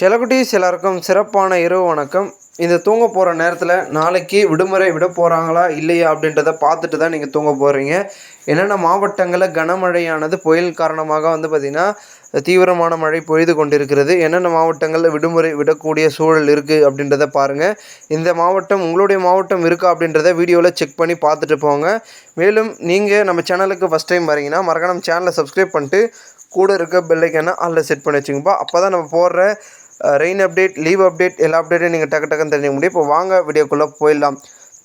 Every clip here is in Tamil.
செல்லக்குட்டீஸ் எல்லாருக்கும் சிறப்பான இரவு வணக்கம். இந்த தூங்க போகிற நேரத்தில் நாளைக்கு விடுமுறை விட போகிறாங்களா இல்லையா அப்படின்றத பார்த்துட்டு தான் நீங்கள் தூங்க போகிறீங்க என்னென்ன மாவட்டங்களில் கனமழையானது புயல் காரணமாக வந்து பார்த்திங்கன்னா தீவிரமான மழை பொய்து கொண்டிருக்கிறது. என்னென்ன மாவட்டங்களில் விடுமுறை விடக்கூடிய சூழல் இருக்குது அப்படின்றத பாருங்கள் இந்த மாவட்டம் உங்களுடைய மாவட்டம் இருக்கா அப்படின்றத வீடியோவில் செக் பண்ணி பார்த்துட்டு போங்க. மேலும் நீங்கள் நம்ம சேனலுக்கு ஃபஸ்ட் டைம் வரீங்கன்னா மறக்காம சேனலை சப்ஸ்கிரைப் பண்ணிட்டு கூட இருக்க பெல்லைக்கான ஆளில் செட் பண்ணி வச்சுங்கப்பா. அப்போ தான் நம்ம போடுற ரெயின் அப்டேட் லீவ் அப்டேட் எல்லா அப்டேட்டையும் நீங்கள் டக்கு டக்குன்னு தெரிஞ்சுக்க முடியும். இப்போ வாங்க வீடியோக்குள்ளே போயிடலாம்.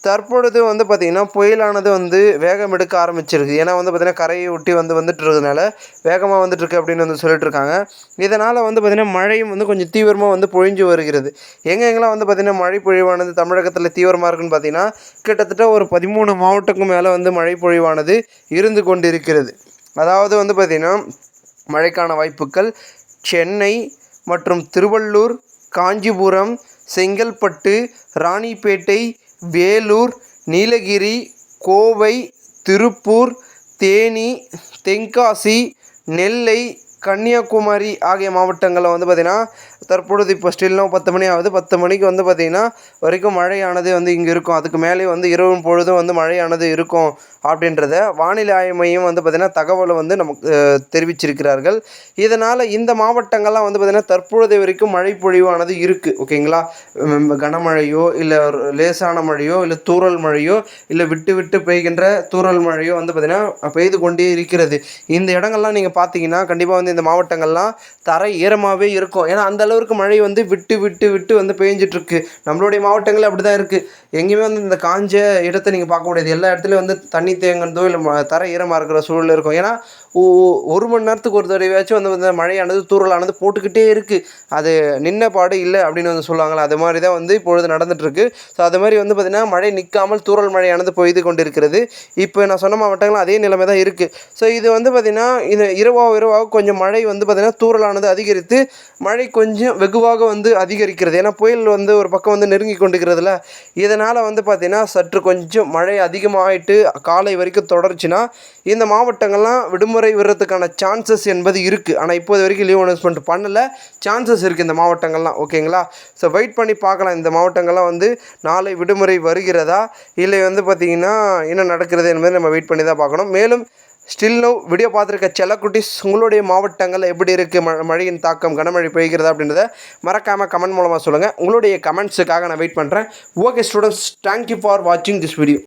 தற்பொழுது வந்து பார்த்திங்கன்னா புயலானது வந்து வேகம் எடுக்க ஆரம்பிச்சிருக்கு. ஏன்னா வந்து பார்த்திங்கன்னா கரையை ஒட்டி வந்து வந்துட்டு இருக்கிறதுனால வேகமாக வந்துட்டுருக்கு அப்படின்னு வந்து சொல்லிட்டு இருக்காங்க இதனால் வந்து பார்த்திங்கன்னா மழையும் வந்து கொஞ்சம் தீவிரமாக வந்து பொழிஞ்சு வருகிறது. எங்கே எங்கெல்லாம் வந்து பார்த்திங்கன்னா மழை பொழிவானது தமிழகத்தில் தீவிரமாக இருக்குன்னு பார்த்திங்கன்னா கிட்டத்தட்ட ஒரு பதிமூணு மாவட்டக்கும் மேலே வந்து மழை பொழிவானது இருந்து கொண்டிருக்கிறது. அதாவது வந்து பார்த்திங்கன்னா மழைக்கான வாய்ப்புகள் சென்னை மற்றும் திருவள்ளூர் காஞ்சிபுரம் செங்கல்பட்டு ராணிப்பேட்டை வேலூர் நீலகிரி கோவை திருப்பூர் தேனி தென்காசி நெல்லை கன்னியாகுமரி ஆகிய மாவட்டங்களில் வந்து பார்த்திங்கன்னா தற்பொழுது இப்போ ஸ்டில்லும் பத்து மணி ஆகுது. பத்து மணிக்கு வந்து பார்த்திங்கன்னா வரைக்கும் மழையானது வந்து இங்கே இருக்கும். அதுக்கு மேலே வந்து இரவும் பொழுதும் வந்து மழையானது இருக்கும் அப்படின்றத வானிலை ஆய்வு மையம் வந்து பார்த்திங்கன்னா தகவலை வந்து நமக்கு தெரிவிச்சிருக்கிறார்கள். இதனால் இந்த மாவட்டங்கள்லாம் வந்து பார்த்திங்கன்னா தற்பொழுது வரைக்கும் மழை பொழிவானது இருக்குது ஓகேங்களா கனமழையோ இல்லை லேசான மழையோ இல்லை தூறல் மழையோ இல்லை விட்டு விட்டு பெய்கின்ற தூறல் மழையோ வந்து பார்த்திங்கன்னா பெய்து கொண்டே இருக்கிறது. இந்த இடங்கள்லாம் நீங்கள் பார்த்தீங்கன்னா கண்டிப்பாக வந்து இந்த மாவட்டங்கள்லாம் தரை ஈரமாகவே இருக்கும். ஏன்னா அந்த அளவுக்கு மழை வந்து விட்டு விட்டு விட்டு வந்து பெஞ்சிட்ருக்கு. நம்மளுடைய மாவட்டங்கள் அப்படி தான் இருக்குது எங்கேயுமே வந்து இந்த காஞ்ச இடத்தை நீங்கள் பார்க்க முடியாது. எல்லா இடத்துலையும் வந்து தண்ணி தேங்குறதோ இல்லை ம- ஈரமாக இருக்கிற சூழல் இருக்கும். ஏன்னா ஒரு மணி நேரத்துக்கு ஒரு தடவையாச்சும் வந்து இந்த மழையானது தூரலானது போட்டுக்கிட்டே இருக்குது அது நின்ன பாடு இல்லை அப்படின்னு வந்து சொல்லுவாங்களே அது மாதிரி தான் வந்து இப்பொழுது நடந்துகிட்ருக்கு ஸோ அது மாதிரி வந்து பார்த்திங்கன்னா மழை நிற்காமல் தூரல் மழையானது பெய்து கொண்டிருக்கிறது. இப்போ நான் சொன்ன மாவட்டங்களும் அதே நிலைமை தான் இருக்குது ஸோ இது வந்து பார்த்திங்கன்னா இது இரவாக இரவாக கொஞ்சம் மழை வந்து பார்த்திங்கன்னா தூறலானது அதிகரித்து மழை கொஞ்சம் வெகுவாக வந்து அதிகரிக்கிறது. ஏன்னா புயல் வந்து ஒரு பக்கம் வந்து நெருங்கி கொண்டுக்கிறதுல இதனால் வந்து பார்த்திங்கன்னா சற்று கொஞ்சம் மழை அதிகமாகிட்டு காலை வரைக்கும் தொடர்ச்சின்னா இந்த மாவட்டங்கள்லாம் விடுமுறை விடுறதுக்கான சான்சஸ் என்பது இருக்குது ஆனால் இப்போது வரைக்கும் லீவ் அனௌன்ஸ்மெண்ட் பண்ணலை. சான்சஸ் இருக்குது இந்த மாவட்டங்கள்லாம் ஓகேங்களா ஸோ வெயிட் பண்ணி பார்க்கலாம். இந்த மாவட்டங்கள்லாம் வந்து நாளை விடுமுறை வருகிறதா? இல்லை வந்து பார்த்திங்கன்னா என்ன நடக்கிறது என்பதை நம்ம வெயிட் பண்ணி தான் பார்க்கணும். மேலும் ஸ்டில் நோ வீடியோ பார்த்துருக்க செல்லக்குட்டிஸ் உங்களுடைய மாவட்டங்கள் எப்படி இருக்குது ம மழையின் தாக்கம் கனமழை பெய்கிறதா அப்படின்றத மறக்காமல் கமெண்ட் மூலமாக சொல்லுங்கள் உங்களுடைய கமெண்ட்ஸுக்காக நான் வெயிட் பண்ணுறேன் okay students thank you for வாட்சிங் திஸ் வீடியோ